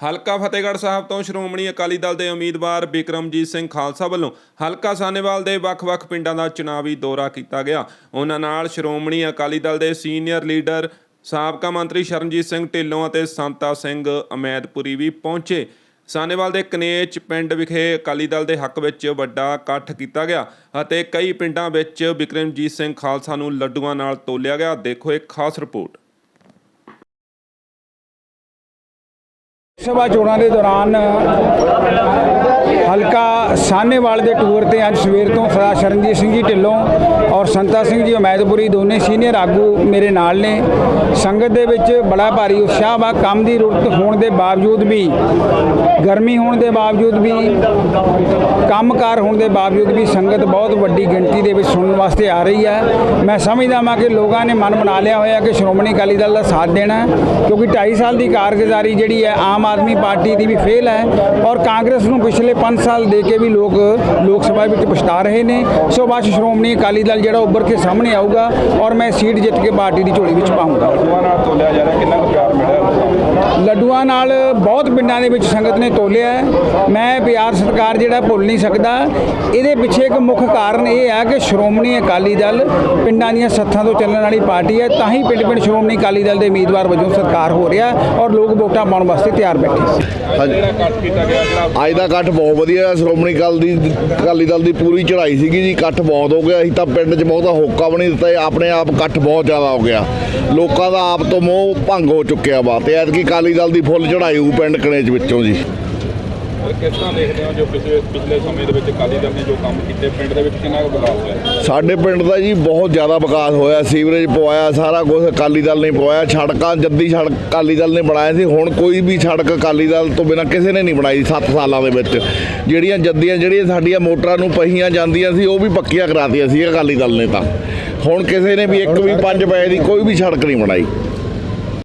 ਹਲਕਾ ਫਤਿਹਗੜ੍ਹ ਸਾਹਿਬ ਤੋਂ ਸ਼੍ਰੋਮਣੀ ਅਕਾਲੀ ਦਲ ਦੇ ਉਮੀਦਵਾਰ ਬਿਕਰਮਜੀਤ ਸਿੰਘ ਖਾਲਸਾ ਵੱਲੋਂ ਹਲਕਾ ਸਾਨੇਵਾਲ ਦੇ ਵੱਖ-ਵੱਖ ਪਿੰਡਾਂ ਦਾ ਚੁਣਾਵੀ ਦੌਰਾ ਕੀਤਾ ਗਿਆ। ਉਹਨਾਂ ਨਾਲ ਸ਼੍ਰੋਮਣੀ ਅਕਾਲੀ ਦਲ ਦੇ ਸੀਨੀਅਰ ਲੀਡਰ, ਸਾਬਕਾ ਮੰਤਰੀ ਸ਼ਰਨਜੀਤ ਸਿੰਘ ਢਿੱਲੋਂ ਅਤੇ ਸੰਤਾ ਸਿੰਘ ਅਮੈਦਪੁਰੀ ਵੀ ਪਹੁੰਚੇ। ਸਾਨੇਵਾਲ ਦੇ ਕਨੇਚ ਪਿੰਡ ਵਿਖੇ ਅਕਾਲੀ ਦਲ ਦੇ ਹੱਕ ਵਿੱਚ ਵੱਡਾ ਇਕੱਠ ਕੀਤਾ ਗਿਆ ਅਤੇ ਕਈ ਪਿੰਡਾਂ ਵਿੱਚ ਬਿਕਰਮਜੀਤ ਸਿੰਘ ਖਾਲਸਾ ਨੂੰ ਲੱਡੂਆਂ ਨਾਲ ਤੋਲਿਆ ਗਿਆ। ਦੇਖੋ ਇੱਕ ਖਾਸ ਰਿਪੋਰਟ। ਸਭਾ ਚੋਣਾਂ ਦੇ ਦੌਰਾਨ ਹਲਕਾ ਸਾਹਨੇਵਾਲ ਦੇ ਟੂਰ ਤੇ ਅੱਜ ਸਵੇਰ ਤੋਂ ਸਰਦਾਰ ਸ਼ਰਨਜੀਤ ਸਿੰਘ ਜੀ ਢਿੱਲੋਂ ਔਰ ਸੰਤਾ ਸਿੰਘ ਜੀ ਉਮੈਦਪੁਰੀ ਦੋਨੇ ਸੀਨੀਅਰ ਆਗੂ ਮੇਰੇ ਨਾਲ ਨੇ। ਸੰਗਤ ਦੇ ਵਿੱਚ ਬੜਾ ਭਾਰੀ ਉਤਸ਼ਾਹ ਵਾ। ਕੰਮ ਦੀ ਰੁੱਤ ਹੋਣ ਦੇ ਬਾਵਜੂਦ ਵੀ ਗਰਮੀ ਹੋਣ ਦੇ ਬਾਵਜੂਦ ਵੀ, ਕੰਮਕਾਰ ਹੋਣ ਦੇ ਬਾਵਜੂਦ ਵੀ ਸੰਗਤ ਬਹੁਤ ਵੱਡੀ ਗਿਣਤੀ ਦੇ ਵਿੱਚ ਸੁਣਨ ਵਾਸਤੇ ਆ ਰਹੀ ਹੈ। ਮੈਂ ਸਮਝਦਾ ਹਾਂ ਕਿ ਲੋਕਾਂ ਨੇ ਮਨ ਬਣਾ ਲਿਆ ਹੋਇਆ ਕਿ ਸ਼੍ਰੋਮਣੀ ਅਕਾਲੀ ਦਲ ਦਾ ਸਾਥ ਦੇਣਾ ਕਿਉਂਕਿ 2.5 ਸਾਲ ਦੀ ਕਾਰਗੁਜ਼ਾਰੀ ਜਿਹੜੀ ਹੈ ਆਮ ਆਦਮੀ ਪਾਰਟੀ ਦੀ ਵੀ ਫੇਲ ਹੈ ਔਰ ਕਾਂਗਰਸ ਨੂੰ ਪਿਛਲੇ 5 ਸਾਲ ਦੇ ਕੇ ਵੀ ਲੋਕ ਲੋਕ ਸਭਾ ਵਿੱਚ ਪਛਤਾ ਰਹੇ ਨੇ। ਸੋ ਬਸ ਸ਼੍ਰੋਮਣੀ ਅਕਾਲੀ ਦਲ ਜਿਹੜਾ ਉੱਭਰ ਕੇ ਸਾਹਮਣੇ ਆਊਗਾ ਔਰ ਮੈਂ ਸੀਟ ਜਿੱਤ ਕੇ ਪਾਰਟੀ ਦੀ ਝੋਲੀ ਵਿੱਚ ਪਾਉਂਗਾ ਨਾਲ ਤੋਲਿਆ ਜਾ ਰਿਹਾ, ਕਿੰਨਾ ਕੁ ਪਿਆਰ ਮਿਲਿਆ? ਲੱਡੂਆਂ ਨਾਲ ਬਹੁਤ ਪਿੰਡਾਂ ਦੇ ਵਿੱਚ ਸੰਗਤ ਨੇ ਤੋਲਿਆ ਮੈਂ ਪਿਆਰ ਸਤਿਕਾਰ ਜਿਹੜਾ ਭੁੱਲ ਨਹੀਂ ਸਕਦਾ। ਇਹਦੇ ਪਿੱਛੇ ਇੱਕ ਮੁੱਖ ਕਾਰਨ ਇਹ ਹੈ ਕਿ ਸ਼੍ਰੋਮਣੀ ਅਕਾਲੀ ਦਲ ਪਿੰਡਾਂ ਦੀਆਂ ਸੱਥਾਂ ਤੋਂ ਚੱਲਣ ਵਾਲੀ ਪਾਰਟੀ ਹੈ। ਤਾਂ ਹੀ ਪਿੰਡ-ਪਿੰਡ ਸ਼੍ਰੋਮਣੀ ਅਕਾਲੀ ਦਲ ਦੇ ਉਮੀਦਵਾਰ ਵਜੋਂ ਸਤਿਕਾਰ ਹੋ ਰਿਹਾ ਔਰ ਲੋਕ ਵੋਟਾਂ ਪਾਉਣ ਵਾਸਤੇ ਤਿਆਰ ਬੈਠੇ ਹਾਂਜੀ। ਇਕੱਠ ਕੀਤਾ ਗਿਆ ਅੱਜ ਦਾ ਇਕੱਠ ਬਹੁਤ ਵਧੀਆ ਸ਼੍ਰੋਮਣੀ ਅਕਾਲੀ ਦੀ, ਅਕਾਲੀ ਦਲ ਦੀ ਪੂਰੀ ਚੜ੍ਹਾਈ ਸੀਗੀ ਜੀ। ਇਕੱਠ ਬਹੁਤ ਹੋ ਗਿਆ। ਅਸੀਂ ਤਾਂ ਪਿੰਡ 'ਚ ਬਹੁਤਾ ਹੋਕਾ ਵੀ ਨਹੀਂ ਦਿੱਤਾ। ਆਪਣੇ ਆਪ ਇਕੱਠ ਬਹੁਤ ਜ਼ਿਆਦਾ ਹੋ ਗਿਆ। ਲੋਕਾਂ ਦਾ ਆਪ ਤੋਂ ਮੋਹ ਭੰਗ ਹੋ ਚੁੱਕਿਆ ਵਾ। ਤੇ ਐਤਕੀ ਅਕਾਲੀ ਦਲ ਦੀ ਫੁੱਲ ਚੜ੍ਹਾਈ ਹੋਊ ਪਿੰਡ ਕਣੇਜ ਵਿੱਚੋਂ ਜੀ। ਕਿਸ ਤਰ੍ਹਾਂ ਦੇਖਦੇ ਹੋ ਜੋ ਪਿਛਲੇ ਪਿਛਲੇ ਸਮੇਂ ਦੇ ਵਿੱਚ ਅਕਾਲੀ ਦਲ ਨੇ ਜੋ ਕੰਮ ਕੀਤੇ ਪਿੰਡ ਦੇ ਵਿੱਚ ਕਿੰਨਾ ਕੁ ਵਿਕਾਸ ਹੋਇਆ? ਸਾਡੇ ਪਿੰਡ ਦਾ ਜੀ ਬਹੁਤ ਜ਼ਿਆਦਾ ਵਿਕਾਸ ਹੋਇਆ ਸੀਵਰੇਜ ਪਵਾਇਆ ਸਾਰਾ ਕੁਝ ਅਕਾਲੀ ਦਲ ਨੇ ਪਵਾਇਆ ਸੜਕਾਂ ਜੱਦੀ ਸੜਕ ਅਕਾਲੀ ਦਲ ਨੇ ਬਣਾਇਆ ਸੀ ਹੁਣ ਕੋਈ ਵੀ ਸੜਕ ਅਕਾਲੀ ਦਲ ਤੋਂ ਬਿਨਾਂ ਕਿਸੇ ਨੇ ਨਹੀਂ ਬਣਾਈ 7 ਸਾਲਾਂ ਦੇ ਵਿੱਚ। ਜਿਹੜੀਆਂ ਜੱਦੀਆਂ ਜਿਹੜੀਆਂ ਸਾਡੀਆਂ ਮੋਟਰਾਂ ਨੂੰ ਪਹੀਆਂ ਜਾਂਦੀਆਂ ਸੀ ਉਹ ਵੀ ਪੱਕੀਆਂ ਕਰਾਤੀਆਂ ਸੀ ਅਕਾਲੀ ਦਲ ਨੇ ਤਾਂ। ਹੁਣ ਕਿਸੇ ਨੇ ਵੀ ਇੱਕ ਵੀ 5 ਪੈਸੇ ਦੀ ਕੋਈ ਵੀ ਸੜਕ ਨਹੀਂ ਬਣਾਈ।